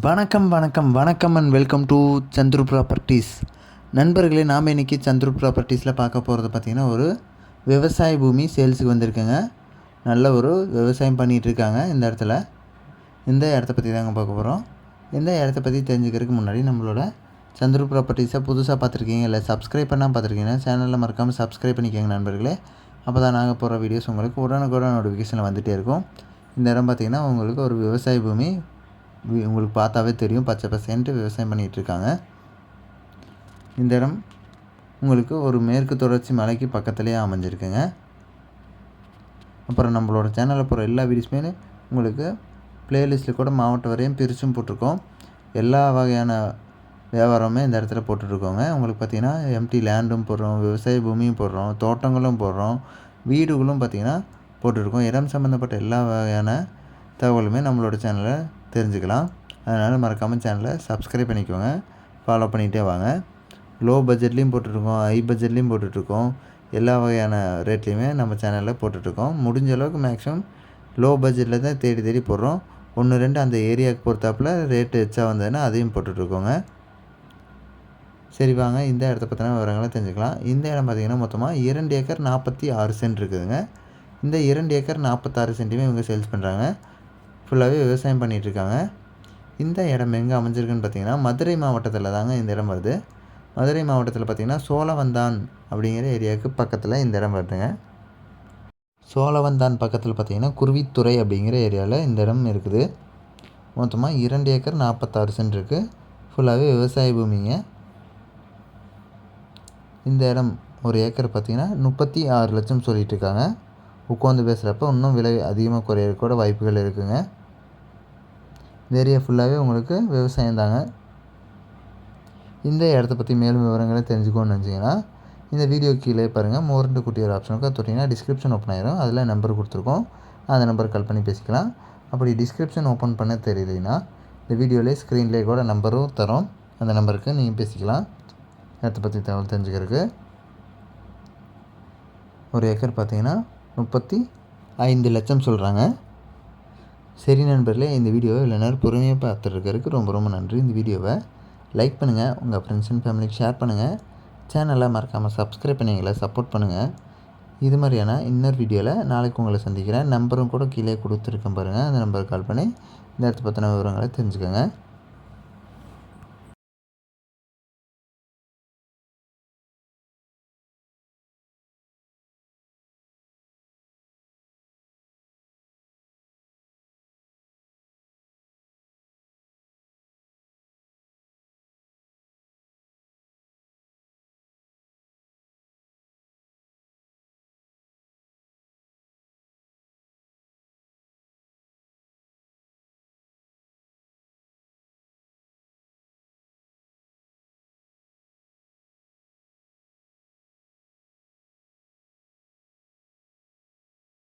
வணக்கம் வணக்கம் வணக்கம் and welcome to Chandru properties நண்பர்களே நாம் இன்றைக்கி சந்துரு ப்ராப்பர்ட்டிஸில் பார்க்க போகிறது பார்த்திங்கன்னா ஒரு விவசாய பூமி சேல்ஸுக்கு வந்திருக்குங்க. நல்ல ஒரு விவசாயம் பண்ணிகிட்ருக்காங்க இந்த இடத்துல. இந்த இடத்த பற்றி தாங்க பார்க்க போகிறோம் இந்த இடத்த பற்றி தெரிஞ்சுக்கிறதுக்கு முன்னாடி நம்மளோட சந்துரு ப்ராப்பர்ட்டிஸை புதுசாக பார்த்துருக்கீங்க இல்லை சப்ஸ்கிரைப் பண்ணால் பார்த்துருக்கீங்கன்னா சேனலில் மறக்காமல் சப்ஸ்கிரைப் பண்ணிக்கோங்க நண்பர்களே. அப்போ தான் நாங்கள் போகிற வீடியோஸ் உங்களுக்கு உடனுக்குடன் நோட்டிஃபிகேஷனில் வந்துகிட்டே இருக்கும். இந்த இடம் பார்த்திங்கன்னா உங்களுக்கு ஒரு விவசாய பூமி உங்களுக்கு பார்த்தாவே தெரியும். பச்சை பசேன்ட்டு விவசாயம் பண்ணிகிட்ருக்காங்க இந்த இடம் உங்களுக்கு ஒரு மேற்கு தொடர்ச்சி மலைக்கு பக்கத்துலேயே அமைஞ்சிருக்குங்க. அப்புறம் நம்மளோட சேனலில் போகிற எல்லா வீடியோஸுமே உங்களுக்கு ப்ளேலிஸ்ட்டில் கூட மாவட்டம் வரையும் பிரிச்சும் போட்டிருக்கோம். எல்லா வகையான வியாபாரமே இந்த இடத்துல போட்டுட்ருக்கோங்க. உங்களுக்கு பார்த்தீங்கன்னா எம்டி லேண்டும் போடுறோம் விவசாய பூமியும் போடுறோம் தோட்டங்களும் போடுறோம் வீடுகளும் பார்த்தீங்கன்னா போட்டிருக்கோம் இடம் சம்மந்தப்பட்ட எல்லா வகையான தகவலுமே நம்மளோட சேனலில் தெரிஞ்சுக்கலாம். அதனால் மறக்காமல் சேனலை சப்ஸ்கிரைப் பண்ணிக்கோங்க. ஃபாலோ பண்ணிகிட்டே வாங்க. லோ பட்ஜெட்லேயும் போட்டுட்ருக்கோம் ஹை பட்ஜெட்லேயும் போட்டுட்ருக்கோம். எல்லா வகையான ரேட்லேயுமே நம்ம சேனலில் போட்டுட்ருக்கோம். முடிஞ்ச அளவுக்கு மேக்ஸிமம் லோ பட்ஜெட்டில் தான் தேடி தேடி போடுறோம். ஒன்று ரெண்டு அந்த ஏரியாவுக்கு பொறுத்தாப்புல ரேட்டு எச்சா வந்ததுன்னா அதையும் போட்டுட்ருக்கோங்க. சரி வாங்க. இந்த இடத்த பற்றின விவரங்களை தெரிஞ்சுக்கலாம். இந்த இடம் பார்த்திங்கன்னா மொத்தமாக இரண்டு ஏக்கர் நாற்பத்தி ஆறு சென்ட் இருக்குதுங்க. இந்த இரண்டு ஏக்கர் நாற்பத்தாறு சென்ட்டுமே இவங்க சேல்ஸ் பண்ணுறாங்க ஃபுல்லாகவே விவசாயம் பண்ணிகிட்ருக்காங்க இருக்காங்க இந்த இடம் எங்கே அமைஞ்சிருக்குன்னு பார்த்தீங்கன்னா மதுரை மாவட்டத்தில் தாங்க இந்த இடம் வருது. மதுரை மாவட்டத்தில் பார்த்திங்கன்னா சோழவந்தான் அப்படிங்கிற ஏரியாவுக்கு பக்கத்தில் இந்த இடம் வருதுங்க. சோழவந்தான் பக்கத்தில் பார்த்தீங்கன்னா குருவித்துறை அப்படிங்கிற ஏரியாவில் இந்த இடம் இருக்குது. மொத்தமாக இரண்டு ஏக்கர் நாற்பத்தாறு சென்ட் இருக்குது ஃபுல்லாகவே விவசாய பூமிங்க. இந்த இடம் ஒரு ஏக்கர் பார்த்திங்கன்னா முப்பத்தி ஆறு லட்சம் சொல்லிகிட்டு இருக்காங்க உட்காந்து பேசுகிறப்ப இன்னும் விலை அதிகமாக குறையிற கூட வாய்ப்புகள் இருக்குதுங்க இந்த ஏரியா ஃபுல்லாகவே உங்களுக்கு விவசாயம் தாங்க. இந்த இடத்த பற்றி மேலும் விவரங்களை தெரிஞ்சுக்கணும்னு நினச்சிங்கன்னா இந்த வீடியோ கீழே பாருங்கள் மோர்ண்டு குட்டி ஒரு ஆப்ஷனுக்கு தொட்டிங்கன்னா டிஸ்கிரிப்ஷன் ஓப்பன் ஆயிரும். அதில் நம்பர் கொடுத்துருக்கோம். அந்த நம்பர் கால் பண்ணி பேசிக்கலாம். அப்படி டிஸ்கிரிப்ஷன் ஓப்பன் பண்ண தெரியலைன்னா இந்த வீடியோலேயே ஸ்க்ரீன்லேயே கூட நம்பரும் தரோம். அந்த நம்பருக்கு நீங்கள் பேசிக்கலாம். இடத்த பற்றி தகவல் தெரிஞ்சுக்கிறதுக்கு. ஒரு ஏக்கர் பார்த்தீங்கன்னா முப்பத்தி ஐந்து லட்சம் சொல்கிறாங்க சரி நண்பர்களே இந்த வீடியோவை இவ்வளோ நேரம் பொறுமையாக பார்த்துருக்கிறதுக்கு ரொம்ப ரொம்ப நன்றி. இந்த வீடியோவை லைக் பண்ணுங்கள் உங்கள் ஃப்ரெண்ட்ஸ் அண்ட் ஃபேமிலிக்கு ஷேர் பண்ணுங்கள் சேனலை மறக்காமல் சப்ஸ்கிரைப் பண்ணிங்களை சப்போர்ட் பண்ணுங்கள் இது மாதிரியான இன்னொரு வீடியோவில் நாளைக்கு உங்களை சந்திக்கிறேன். நம்பரும் கூட கீழே கொடுத்துருக்கேன் பாருங்கள் அந்த நம்பருக்கு கால் பண்ணி இந்த இடத்த பற்றின விவரங்களை தெரிஞ்சுக்கோங்க.